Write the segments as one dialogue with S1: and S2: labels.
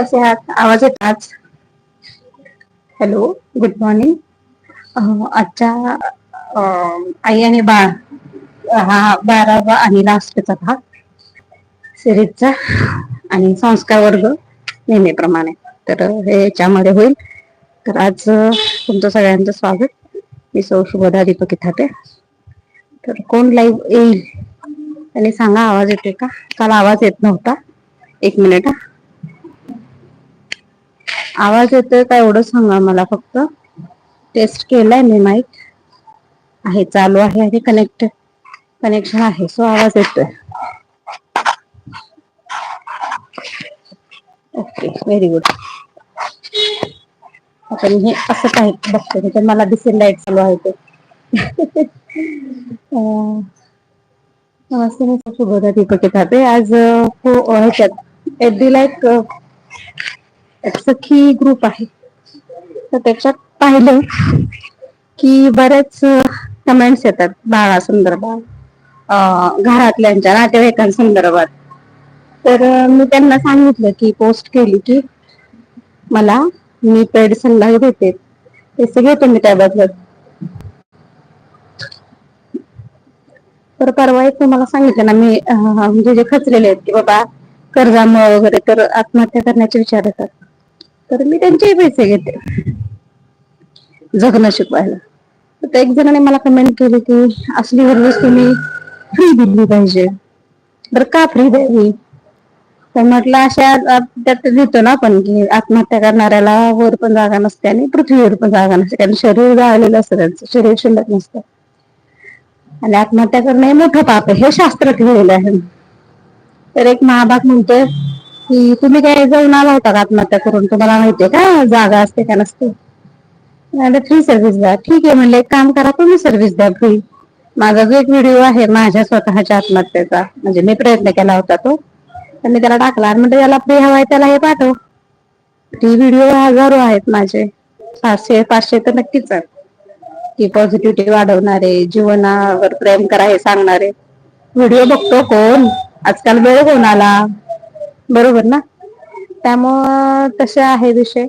S1: कसे आहात? आवाज येत आज? हॅलो गुड मॉर्निंग आजच्या आई आणि बाळ हा बारावा आणि लास्टचा भाग सिरीजचा आणि संस्कार वर्ग नेहमीप्रमाणे. तर हे याच्यामध्ये होईल. तर आज तुमचं सगळ्यांचं स्वागत. मी सौ शुभदा दीपक इठाते तर कोण लाईव्ह येईल? आणि सांगा आवाज येते का? काल आवाज येत नव्हता. एक मिनिट आवाज येतोय का एवढं सांगा मला फक्त. टेस्ट केलाय मी माईक आहे चालू आहे आणि कनेक्ट कनेक्शन आहे. सो आवाज येतोय. ओके व्हेरी गुड आपण हे असं काही बघतो तर मला दिसेल लाइट चालू आहे ते. नमस्ते मी शुभोदा दीपक खाते आज हो ह्याच्यात डी लाईक सखी ग्रुप आहे. तर त्याच्यात पाहिलं की बरेच कमेंट्स येतात बाळासंदर्भात संदर्भात घरातल्यांच्या नातेवाईकांसंदर्भात. तर मी त्यांना सांगितलं की पोस्ट केली की मला मी पेड सल्ला देते. ते सगळे तुम्ही त्याबद्दल. तर परवा एक तुम्हाला सांगितलं ना मी म्हणजे जे खचलेले आहेत की बाबा कर्जामुळे वगैरे तर आत्महत्या करण्याचे विचार येतात. तर मी त्यांचेही पैसे घेते. जगणं शिकवायला. तर एक जणाने मला कमेंट केली की असली हरवेळेस तुम्ही फ्री दिली पाहिजे. बर का फ्री द्यावी? तर म्हटलं अशा त्यात लिहितो ना आपण की आत्महत्या करणाऱ्याला वर पण जागा नसते आणि पृथ्वीवर पण जागा नसते. कारण शरीर जाळलेलं असतं त्यांचं. शरीर शिल्लक नसतं. आणि आत्महत्या करणं हे मोठं पाप आहे. हे शास्त्रात लिहिलेलं आहे. तर एक महाभाग म्हणतोय की तुम्ही काय जाऊन आला होता का आत्महत्या करून? तुम्हाला माहितीये का? जागा असते का नसते? फ्री सर्व्हिस द्या. ठीक आहे म्हणले एक काम करा तुम्ही सर्व्हिस द्या फ्री माझा जो एक व्हिडिओ आहे माझ्या स्वतःच्या आत्महत्येचा म्हणजे मी प्रयत्न केला होता तो तर मी त्याला टाकला आणि म्हणजे याला फ्री हवाय त्याला हे पाठव. फ्री व्हिडिओ हजारो आहेत माझे. पाचशे पाचशे तर नक्कीच आहेत. की पॉझिटिव्हिटी वाढवणारे जीवनावर प्रेम करा हे सांगणारे. व्हिडिओ बघतो कोण? आजकाल वेळ कोणाला? बरोबर ना? त्यामुळं तसे आहे विषय.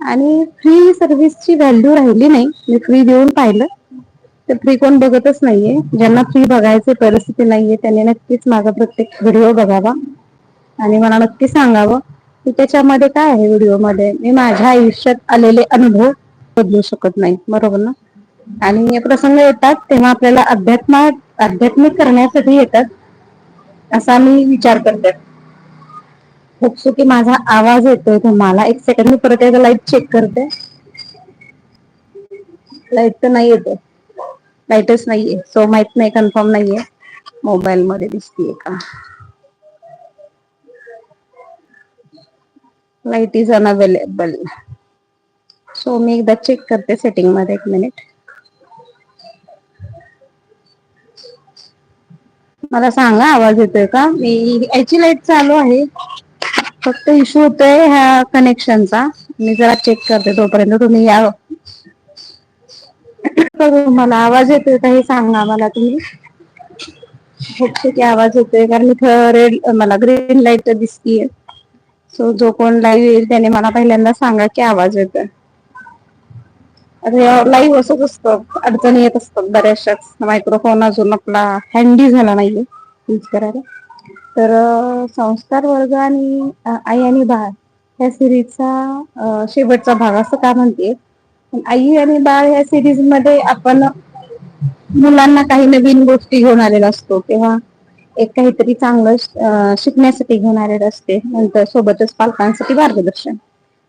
S1: आणि फ्री सर्व्हिसची व्हॅल्यू राहिली नाही. मी फ्री देऊन पाहिलं. तर फ्री कोण बघतच नाहीये. ज्यांना फ्री बघायची परिस्थिती नाहीये त्यांनी नक्कीच माझा प्रत्येक व्हिडिओ बघावा. आणि मला नक्की सांगावं की त्याच्यामध्ये काय आहे व्हिडिओमध्ये मी माझ्या आयुष्यात आलेले अनुभव बदलू शकत नाही. बरोबर ना? आणि हे प्रसंग येतात तेव्हा आपल्याला अध्यात्मा अध्यात्मिक करण्यासाठी येतात असा मी विचार करते. की माझा आवाज येतोय तुम्हाला. एक सेकंड मी परत एकदा लाइट चेक करते. लाइट तर नाही येते. लाईटच नाहीये. सो माहीत नाही कन्फर्म नाहीये. मोबाईल मध्ये दिसतीये का? लाइट इज अनअवेलेबल सो मी एकदा चेक करते सेटिंगमध्ये एक मिनिट मला सांगा आवाज येतोय का? मी याची लाइट चालू आहे. फक्त इश्यू होतोय ह्या कनेक्शनचा मी जरा चेक करते तोपर्यंत. तुम्ही या. मला आवाज येतोय का हे सांगा मला तुम्ही. की आवाज येतोय कारण इथं रेड मला ग्रीन लाइट दिसतीये. सो जो कोण लाईव्ह येईल त्याने मला पहिल्यांदा सांगा की आवाज येतोय. अरे लाईव्ह असंच असतं. अडचणी येत असतात बऱ्याचशाच. मायक्रोफोन अजून आपला हँडी झाला नाहीये. यूज करायला. तर संस्कार वर्ग आणि आई आणि बाळ ह्या सिरीजचा शेवटचा भाग असं का म्हणते आई आणि बाळ ह्या सिरीजमध्ये आपण मुलांना काही नवीन गोष्टी घेऊन आलेला असतो तेव्हा एक काहीतरी चांगलं शिकण्यासाठी घेऊन आलेलं असते. नंतर सोबतच पालकांसाठी मार्गदर्शन.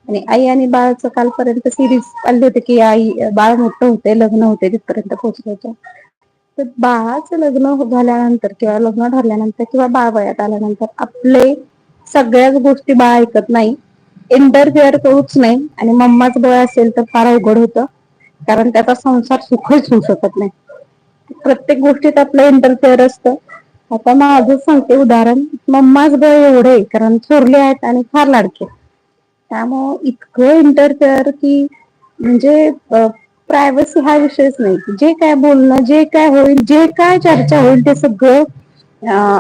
S1: आणि आई आणि बाळचं कालपर्यंत सिरीज आली होते की आई बाळ मोठं होते लग्न होते तिथपर्यंत पोहोचवायचं तर बाळाचं लग्न हो- झाल्यानंतर किंवा लग्न ठरल्यानंतर किंवा बाळ वयात आल्यानंतर आपले सगळ्याच गोष्टी बाळ ऐकत नाही. इंटरफेअर करूच नाही आणि मम्माच बळ असेल तर फार अवघड होतं. कारण त्याचा संसार सुखच होऊ शकत नाही. प्रत्येक गोष्टीत आपलं इंटरफेअर असतं. आता माझं सांगते उदाहरण. मम्माच बळ एवढे कारण चोरले आहेत आणि फार लाडके त्यामुळं इतकं इंटरफेअर की म्हणजे प्रायव्हसी हा विषयच नाही. जे काय बोलणं जे काय होईल जे काय चर्चा होईल ते सगळं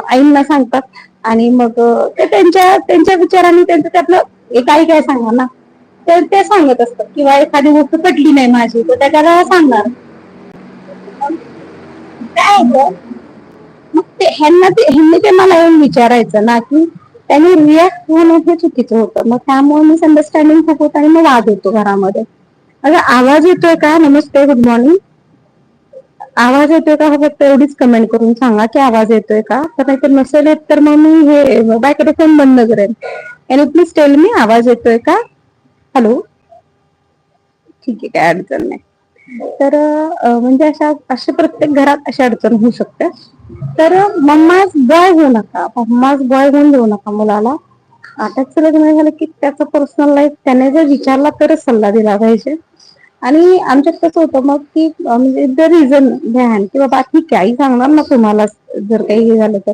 S1: आईंना सांगतात. आणि मग ते त्यांच्या त्यांच्या विचारांनी त्यांचं त्यातलं एक आई काही काय सांगा ना? तर ते सांगत असतात किंवा एखादी गोष्ट पटली नाही माझी तर त्याच्या त्याला सांगणार. काय होतं मग ते ह्यांना ते ह्यांनी ते मला येऊन विचारायचं ना की त्यांनी रिॲक्ट होणं हे चुकीचं होतं. मग त्यामुळे मिसअंडरस्टँडिंग खूप होत आणि मग वाद होतो घरामध्ये. अगं आवाज येतोय का? नमस्ते गुड मॉर्निंग आवाज येतोय का? हो, फक्त एवढीच कमेंट करून सांगा की आवाज येतोय का? तर नाहीतर नसेल येत तर मग मी हे बायकडे फोन बंद करेन. आणि प्लीज टेल मी आवाज येतोय का? हॅलो ठीक आहे काय अडचण नाही. तर म्हणजे अशा अशा प्रत्येक घरात अशी अडचण होऊ शकते. तर मम्माज बॉय होऊ नका. मम्माज बॉय होऊन देऊ नका मुलाला. त्याच लग्न झालं की त्याचं पर्सनल लाईफ त्याने जर विचारला तरच सल्ला दिला पाहिजे. आणि आमच्यात कसं होतं मग की म्हणजे द रिझन बाबा ठीक आहे आई सांगणार ना तुम्हाला जर काही हे झालं तर.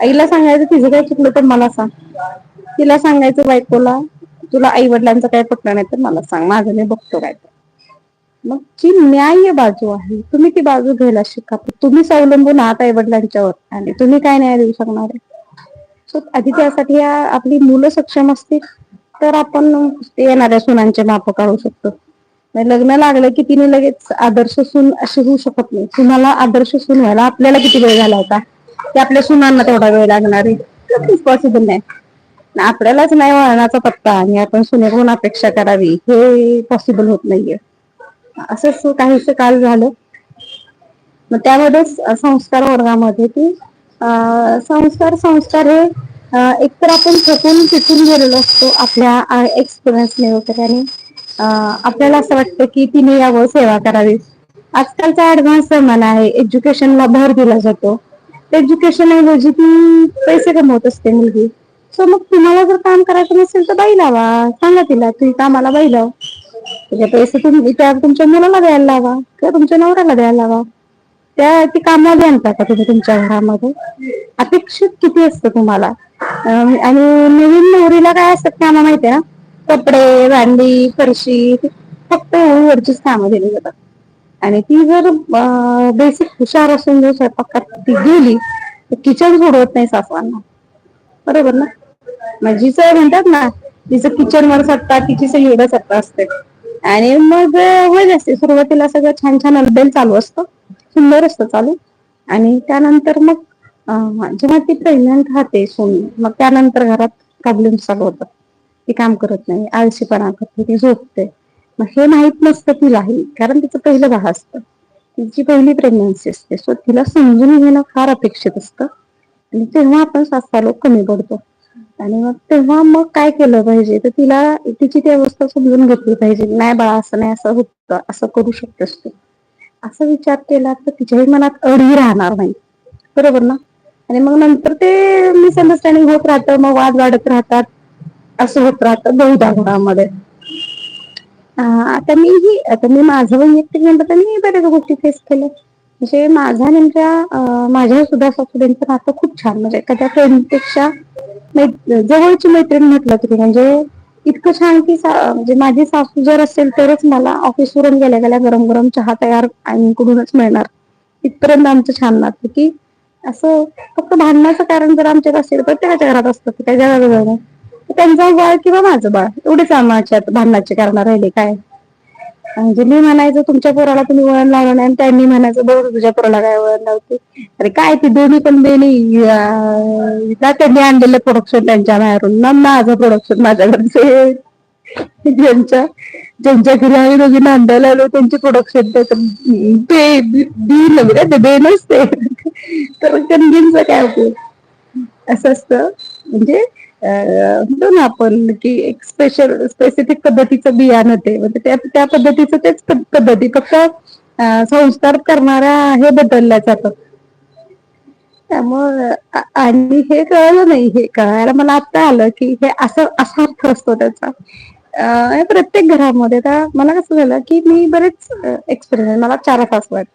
S1: आईला सांगायचं तिचं काय चुकलं तर मला सांग. तिला सांगायचं बायकोला तुला आई वडिलांचं काय पटलं नाही तर मला सांग माझं मी बघतो काय मग जी न्याय्य बाजू आहे. तुम्ही ती बाजू घ्यायला शिका. तुम्हीच अवलंबून आहात आई वडिलांच्यावर आणि तुम्ही काय न्याय देऊ शकणार आहे? सो आधी त्यासाठी आपली मुलं सक्षम असतील तर आपण ते येणाऱ्या सुनांचे माप काढू शकतो. लग्न लागलं की तिने लगेच आदर्श सून अशी होऊ शकत नाही. सुनाला आदर्श सून व्हायला आपल्याला किती वेळ झाला होता की आपल्या सुनांना तेवढा वेळ लागणार आहे? पॉसिबल नाही. आपल्यालाच नाही वळणाचा पत्ता आणि आपण सुनेकडून अपेक्षा करावी? हे पॉसिबल होत नाहीये. असंच काहीस काल झालं. मग त्यामध्येच संस्कार वर्गामध्ये की संस्कार संस्कार हे एकतर आपण थकून तिथून गेलेलो असतो आपल्या एक्सपिरियन्सने वगैरे. आणि आपल्याला असं वाटतं की तिने यावं सेवा करावी. आजकालचा ऍडव्हान्स जमाना आहे एज्युकेशनला भर दिला जातो. एज्युकेशन ऐवजी ती पैसे कमवत असते मुलगी. सो मग तुम्हाला जर काम करायचं नसेल तर बाई लावा. सांगा तिला तुम्ही कामाला बाई लाव. तुझे पैसे तुम्ही त्या तुमच्या मुलाला द्यायला लावा किंवा तुमच्या नवऱ्याला द्यायला लावा. त्या ती कामाला आणता का तुम्ही तुमच्या घरामध्ये? अपेक्षित किती असतं तुम्हाला? आणि नवीन नवरीला काय असतात कामा माहितीये ना? कपडे भांडी फरशी फक्त वरचीच कामं दिली जातात. आणि ती जर बेसिक हुशार असून जर स्वयंपाकात ती गेली किचन सोडवत नाही सासवांना बरोबर ना? म्हणजीच म्हणतात ना तिचं किचन वर सत्ता तिची सगळीकडे सत्ता असते. आणि मग होत असते सुरुवातीला सगळं छान छान अलबेल चालू असतं. सुंदर असतं चालू. आणि त्यानंतर मग जेव्हा ती प्रेग्नंट राहते सोनी मग त्यानंतर घरात प्रॉब्लेम चालू होतात. ती काम करत नाही आळशीपणा करते ती झोपते. मग हे माहीत नसतं तिलाही कारण तिचं पहिलं बाळ असतं. तिची पहिली प्रेग्नन्सी असते. सो तिला समजून घेणं फार अपेक्षित असतं. आणि तेव्हा आपण सासवा लोक कमी पडतो. आणि मग तेव्हा मग काय केलं पाहिजे? तर तिला तिची ती अवस्था समजून घेतली पाहिजे. नाही बाळा असं नाही असं होत असं करू शकतेस तू. असा विचार केला तर तिच्याही मनात अडही राहणार नाही. बरोबर ना? आणि मग नंतर ते मिसअंडरस्टँडिंग होत राहतं मग वाद वाढत राहतात. असं होत राहतं बहुधा घरामध्ये. आता मीही आता मी माझं वैयक्तिक म्हणत तर मी बऱ्याच गोष्टी फेस केल्या. म्हणजे माझा म्हणजे, नेमक्या माझ्या सुद्धा सासूबाईंचं नातं खूप छान. म्हणजे एखाद्या फ्रेंडपेक्षा जवळची मैत्रीण म्हटलं तरी म्हणजे इतकं छान की म्हणजे माझी सासू जर असेल तरच मला ऑफिसवरून गेल्या गेल्या गरम गरम चहा तयार आईकडूनच मिळणार. इथपर्यंत आमचं छान नातं की असं फक्त भांडण्याचं कारण जर आमच्यात असेल प्रत्येकाच्या घरात असतं काही जगा वेगळं त्यांचं बाळ किंवा माझं बाळ? एवढेच आमाच्यात भांडणाचे कारण राहिले काय? म्हणजे मी म्हणायचं तुमच्या पोराला तुम्ही वळण लावलं नाही आणि त्यांनी म्हणायचं बरोबर तुझ्या पोराला काय वळण लावते? अरे काय ती दोन्ही पण बेणी त्यांनी आणलेलं प्रोडक्शन त्यांच्या बाहेरून. ना माझं प्रोडक्शन माझ्याकडचे ज्यांच्या ज्यांच्या घरी आम्ही दोघी नांदायला आलो त्यांचे प्रोडक्शन ते बी ते बे नसते तर कनगिनचा काय उपयोग असं असतं. म्हणजे म्हणतो ना आपण की एक स्पेशल स्पेसिफिक पद्धतीचं बियाणं ते. म्हणजे त्या त्या पद्धतीचं तेच पद्धती. फक्त संस्कार करणाऱ्या हे बदलल्या जातात त्यामुळं आणि हे कळलं नाही. हे कळायला मला आता आलं की हे असं असा अर्थ असतो त्याचा. प्रत्येक घरामध्ये आता मला कसं झालं की मी बरेच एक्सपिरियन्स मला चार तास वाट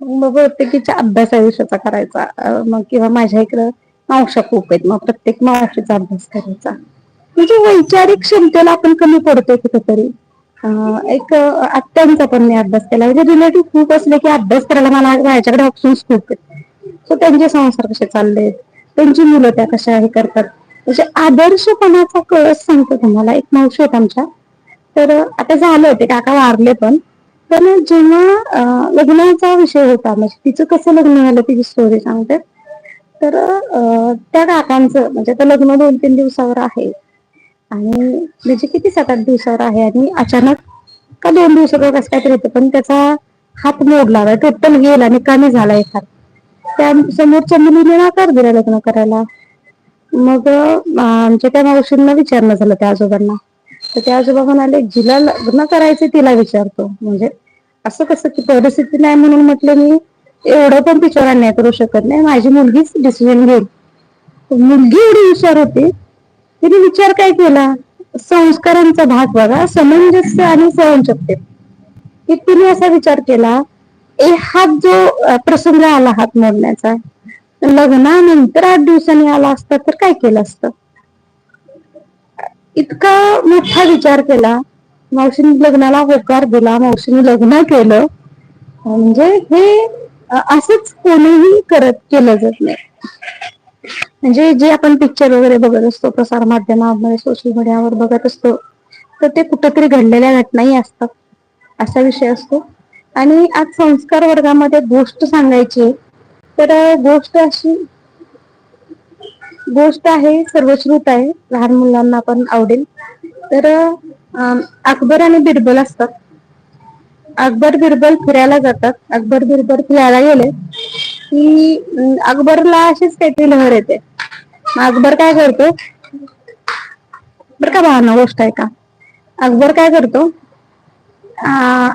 S1: मग प्रत्येकीच्या अभ्यास आयुष्याचा करायचा मग किंवा माझ्या इकडं मावश्या खूप आहेत. मग प्रत्येक मावशीचा अभ्यास करायचा. म्हणजे वैचारिक क्षमतेला आपण कमी पडतोय कुठेतरी. एक आत्यांचा पण मी अभ्यास केला. म्हणजे रिलेटिव्ह खूप असले की अभ्यास करायला मला माझ्याकडे ऑप्शन्स खूप आहेत. सो त्यांचे संसार कसे चालले त्यांची मुलं त्या कशा हे करतात? म्हणजे आदर्शपणाचा कळस सांगतो तुम्हाला. एक मावशी आहेत आमच्या. तर आता झालं ते. काका वारले पण. पण जेव्हा लग्नाचा विषय होता म्हणजे तिचं कसं लग्न झालं तिची स्टोरी सांगते. तर त्या काकांचं म्हणजे आता लग्न दोन तीन दिवसावर आहे. आणि म्हणजे किती सात आठ दिवसावर आहे आणि अचानक का दोन दिवसावर कसं काहीतरी होतं पण त्याचा हात मोडला टोटल गेला आणि कमी झाला एक हात त्या समोरच्या मुलीने नाकार दिला लग्न करायला. मग आमच्या त्या मावशींना विचारणं झालं त्या आजोबांना. तर त्या आजोबा म्हणाले जिला लग्न करायचं तिला विचारतो. म्हणजे असं कसं की परिस्थिती नाही म्हणून म्हटलं मी एवढं पण तिच्यावर अन्याय करू शकत नाही. माझी मुलगीच डिसिजन घेईल. मुलगी एवढी हुशार होती तिने विचार काय केला? संस्कारांचा भाग बघा समंजस्य आणि सहनशक्ती. की तिने असा विचार केला ए हात जो प्रसंग आला हात मोडण्याचा लग्नानंतर आठ दिवसांनी आला असता तर काय केलं असत? इतका मोठा विचार केला. मावशीने लग्नाला होकार दिला मावशीने लग्न केलं. म्हणजे हे असंच कोणीही करत केलं जात नाही. म्हणजे जे आपण पिक्चर वगैरे बघत असतो प्रसार माध्यमामध्ये सोशल मीडियावर बघत असतो तर ते कुठेतरी घडलेल्या घटनाही असतात. असा विषय असतो. आणि आज संस्कार वर्गामध्ये गोष्ट सांगायची तर गोष्ट अशी गोष्ट आहे सर्वश्रुत आहे लहान मुलांना पण आवडेल. तर अकबर आणि बिरबल असतात. अकबर बिरबल फिरायला जातात. अकबर बिरबल फिरायला गेले. की अकबरला अशीच काहीतरी लहर येते. अकबर काय करतो? बर का भावना गोष्ट आहे का? अकबर काय करतो? अ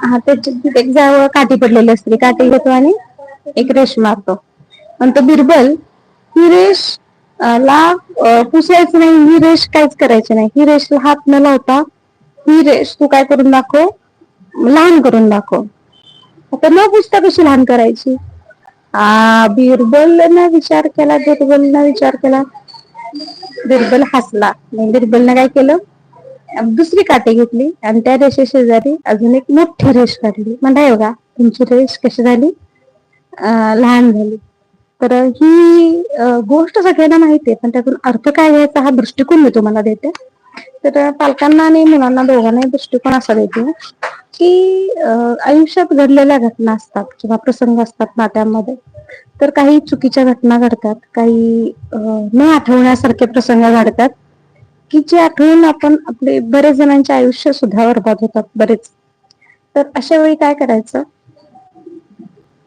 S1: हा एक जाव काठी पडलेली असते. काठी घेतो आणि एक रेश मारतो. आणि तो बिरबल ही रेश ला पुसायचं नाही. ही रेश काहीच करायची नाही. ही रेशला हात न लावता ही रेश तू काय करून दाखव? लहान करून दाखव. आता न पुसता कशी लहान करायची? आ बिरबल न विचार केला बिरबल न विचार केला. बिरबल हसला. बिरबलने काय केलं? दुसरी काटी घेतली आणि त्या रेषे शेजारी अजून एक मोठी रेष काढली. म्हणता बघा का तुमची रेष कशी झाली? लहान झाली. तर ही गोष्ट सगळ्यांना माहिती आहे पण त्यातून अर्थ काय घ्यायचा हा दृष्टिकोन मी तुम्हाला देते. तर पालकांना आणि मुलांना दोघांना दृष्टिकोन असा देते. की आयुष्यात घडलेल्या घटना असतात किंवा प्रसंग असतात नात्यामध्ये तर काही चुकीच्या घटना घडतात काही न आठवण्यासारखे प्रसंग घडतात की जे आठवून आपण आपले बरेच जणांचे आयुष्य सुद्धा बर्बाद होतात बरेच. तर अशा वेळी काय करायचं?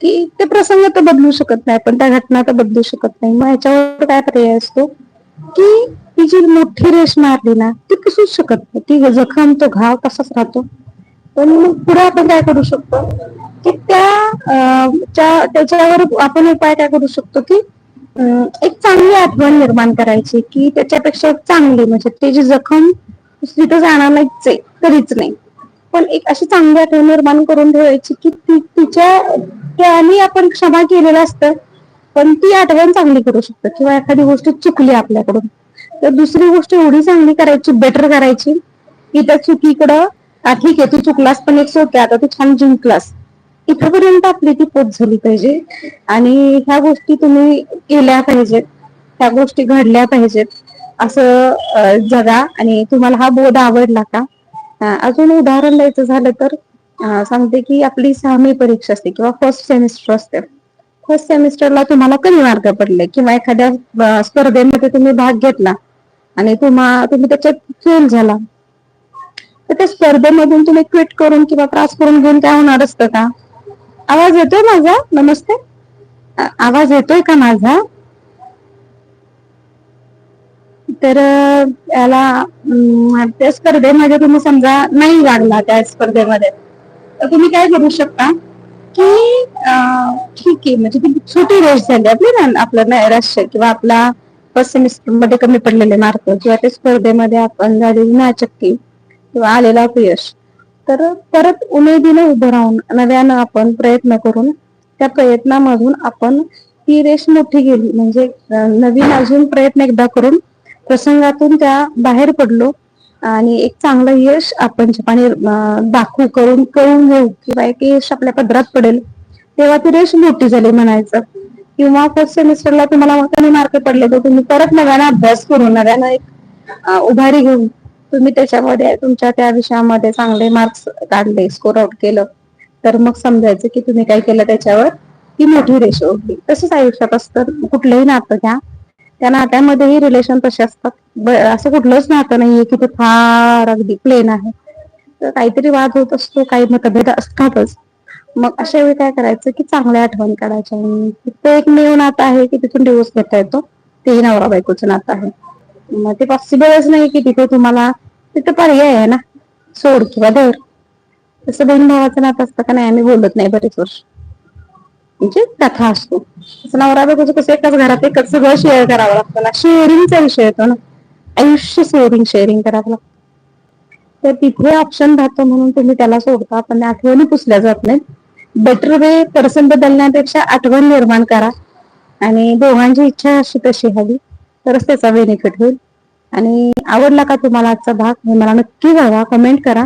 S1: की ते प्रसंग तर बदलू शकत नाही पण त्या घटना तर बदलू शकत नाही. मग याच्यावर काय पर्याय असतो? की ती जी मोठी रेष मारली ना ती पुसूच शकत नाही. ती जखम तो घाव तसाच राहतो. पण मग पुढे आपण काय करू शकतो? की त्या त्याच्यावर आपण उपाय काय करू शकतो की एक चांगली आठवण निर्माण करायची की त्याच्यापेक्षा चांगली म्हणजे त्याची जखम तिथं जाणार नाहीच आहे कधीच नाही. पण एक अशी चांगली आठवण निर्माण करून ठेवायची की ती तिच्या त्यानी आपण क्षमा केलेलं असतं पण ती आठवण चांगली करू शकतो किंवा एखादी गोष्ट चुकली आपल्याकडून. तर दुसरी गोष्ट एवढी चांगली करायची बेटर करायची की त्या चुकीकडं ठीक आहे तू चुकलास पण एक सोपे आता तू छान जिंकलास. इथपर्यंत आपली ती पोच झाली पाहिजे. आणि ह्या गोष्टी तुम्ही केल्या पाहिजेत. ह्या गोष्टी घडल्या पाहिजेत. असं जगा. आणि तुम्हाला हा बोध आवडला का? अजून उदाहरण द्यायचं झालं तर सांगते की आपली सहावी परीक्षा असते किंवा फर्स्ट सेमिस्टर असते. फर्स्ट सेमिस्टरला तुम्हाला कमी मार्क पडले किंवा एखाद्या स्पर्धेमध्ये तुम्ही भाग घेतला. आणि तुम्हा तुम्ही त्याच्यात फेल झाला. तर त्या स्पर्धेमधून तुम्ही ट्विट करून किंवा त्रास करून घेऊन काय होणार असतं का? आवाज येतोय माझा? नमस्ते. आवाज येतोय का माझा? तर याला त्या स्पर्धेमध्ये तुम्ही समजा नाही लागला त्या स्पर्धेमध्ये. तर तुम्ही काय करू शकता की ठीक आहे म्हणजे ती छोटी रेस झाली आपली ना आपलं नैराश्य किंवा आपला फर्स्ट सेमिस्टरमध्ये कमी पडलेले मार्क किंवा त्या स्पर्धेमध्ये आपण झालेली नाचक्की किंवा आलेला अपयश. तर परत उमेदीने उभं राहून नव्यानं आपण प्रयत्न करून त्या प्रयत्नामधून आपण ती रेष मोठी गेली म्हणजे नवीन अजून प्रयत्न एकदा करून प्रसंगातून त्या बाहेर पडलो आणि एक चांगलं यश आपण जपानी दाखवू करून करून घेऊ किंवा एक यश आपल्या पदरात पडेल तेव्हा ती रेष मोठी झाली म्हणायचं. किंवा फर्स्ट सेमिस्टरला तुम्हाला कमी मार्क पडले तर तुम्ही परत नव्यानं अभ्यास करून नव्यानं एक उभारी घेऊन तुम्ही त्याच्यामध्ये तुमच्या त्या विषयामध्ये चांगले मार्क्स काढले स्कोर आउट केलं. तर मग समजायचं की तुम्ही काय केलं त्याच्यावर? ती मोठी रेशो ओढली तसंच आयुष्यात असतं. कुठलंही नातं घ्या. त्या नात्यामध्येही रिलेशन तसे असतात. असं कुठलंच नातं नाहीये की ते फार अगदी प्लेन आहे. तर काहीतरी वाद होत असतो काही मतभेद असतातच. मग अशा वेळी काय करायचं की चांगल्या आठवण काढायच्या. ते एक मेव नातं आहे की तिथून डिवोर्स घेता येतो. तेही नवरा बायकोचं नातं आहे. मग ते पॉसिबलच नाही की तिथे तुम्हाला तिथं पर्याय आहे ना. सोड किंवा दर तसं बहीण भावाचं नातं असतं का नाही? आम्ही बोलत नाही बरेच वर्ष. म्हणजे कथा असतो. तसं नवरा बायकोचं कसं एकाच घरात एकच सगळं शेअर करावं लागतं ना. शेअरिंगचा विषय येतो ना आयुष्य शेअरिंग शेअरिंग करावं लागतं. तर तिथे ऑप्शन राहतो म्हणून तुम्ही त्याला सोडता. पण आठवणी पुसल्या जात नाही बेटर वे पर्सन बदलण्यापेक्षा आठवण निर्माण करा. आणि दोघांची इच्छा अशी तशी हवी. तरच त्याचा बेनिफिट होईल. आणि आवडला का तुम्हाला आजचा भाग? हे मला नक्की कळवा कमेंट करा.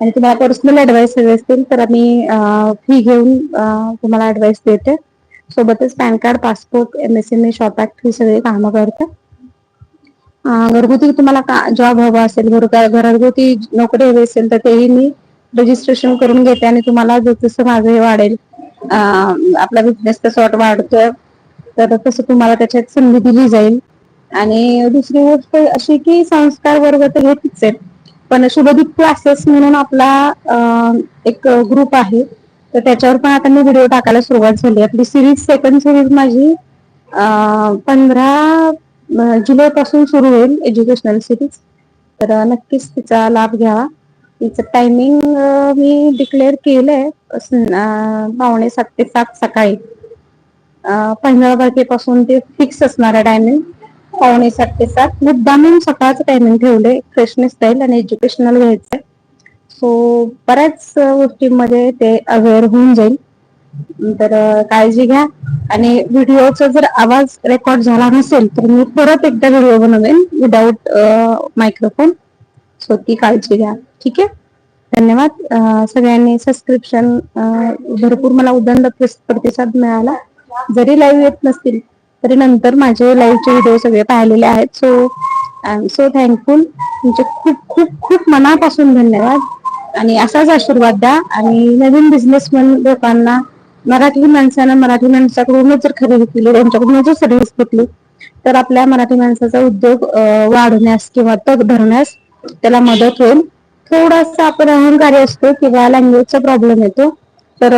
S1: आणि तुम्हाला पर्सनल ऍडवाइस हवे असतील तर आम्ही फी घेऊन तुम्हाला ऍडवाइस देते. सोबतच pan card passport M S M A shop act ही सगळी कामं करते. घरगुती तुम्हाला का जॉब हवा असेल घर घरगुती नोकरी हवी असेल तर तेही मी रजिस्ट्रेशन करून घेते आणि तुम्हाला जसं माझं हे वाढेल आपला बिझनेस तसं सॉर्ट वाढतोय तर तसं तुम्हाला त्याच्यात संधी दिली जाईल. आणि दुसरी गोष्ट अशी की संस्कार वर्ग तर हे फिक्स आहेत. पण शुभदीप क्लासेस म्हणून आपला एक ग्रुप आहे. तर त्याच्यावर पण आता मी व्हिडिओ टाकायला सुरुवात झाली आपली सिरीज सेकंड सिरीज माझी पंधरा जुलै पासून सुरू होईल एज्युकेशनल सिरीज तर नक्कीच तिचा लाभ घ्यावा. तिचं टायमिंग मी डिक्लेअर केलंय. पावणे सात ते सात सकाळी. पंधरा तारखेपासून ते फिक्स असणार आहे टायमिंग पावणे सात ते सात मुद्दामून सकाळचं टायमिंग ठेवलंय फ्रेशनेस राहील आणि एज्युकेशनल घ्यायचंय सो बऱ्याच गोष्टींमध्ये ते अवेअर होऊन जाईल. तर काळजी घ्या. आणि व्हिडिओचा जर आवाज रेकॉर्ड झाला नसेल तर मी परत एकदा व्हिडिओ बनवेन विदाऊट मायक्रोफोन सो ती काळजी घ्या. ठीक आहे? धन्यवाद. सगळ्यांनी सबस्क्रिप्शन भरपूर मला उदंड प्रतिसाद मिळाला. जरी लाईव्ह येत नसतील तरी नंतर माझे लाईव्हचे व्हिडिओ सगळे पाहिलेले आहेत. So I am so thankful तुमचे खूप खूप खूप मनापासून धन्यवाद. आणि असाच आशीर्वाद द्या. आणि नवीन बिझनेसमॅन लोकांना मराठी माणसानं मराठी माणसाकडूनच जर खरेदी केली त्यांच्याकडूनच जर सर्व्हिस घेतली तर आपल्या मराठी माणसाचा उद्योग वाढण्यास किंवा तग धरण्यास त्याला मदत होईल. थोडासा आपण अहंकारी असतो किंवा लँग्वेजचा प्रॉब्लेम येतो. तर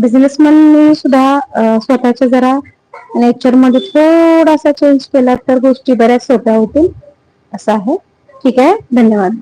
S1: बिझनेसमॅननी सुद्धा स्वतःच्या जरा नेचरमध्ये थोडासा चेंज केला तर गोष्टी बऱ्याच सोप्या होतील. असं आहे. ठीक आहे. धन्यवाद.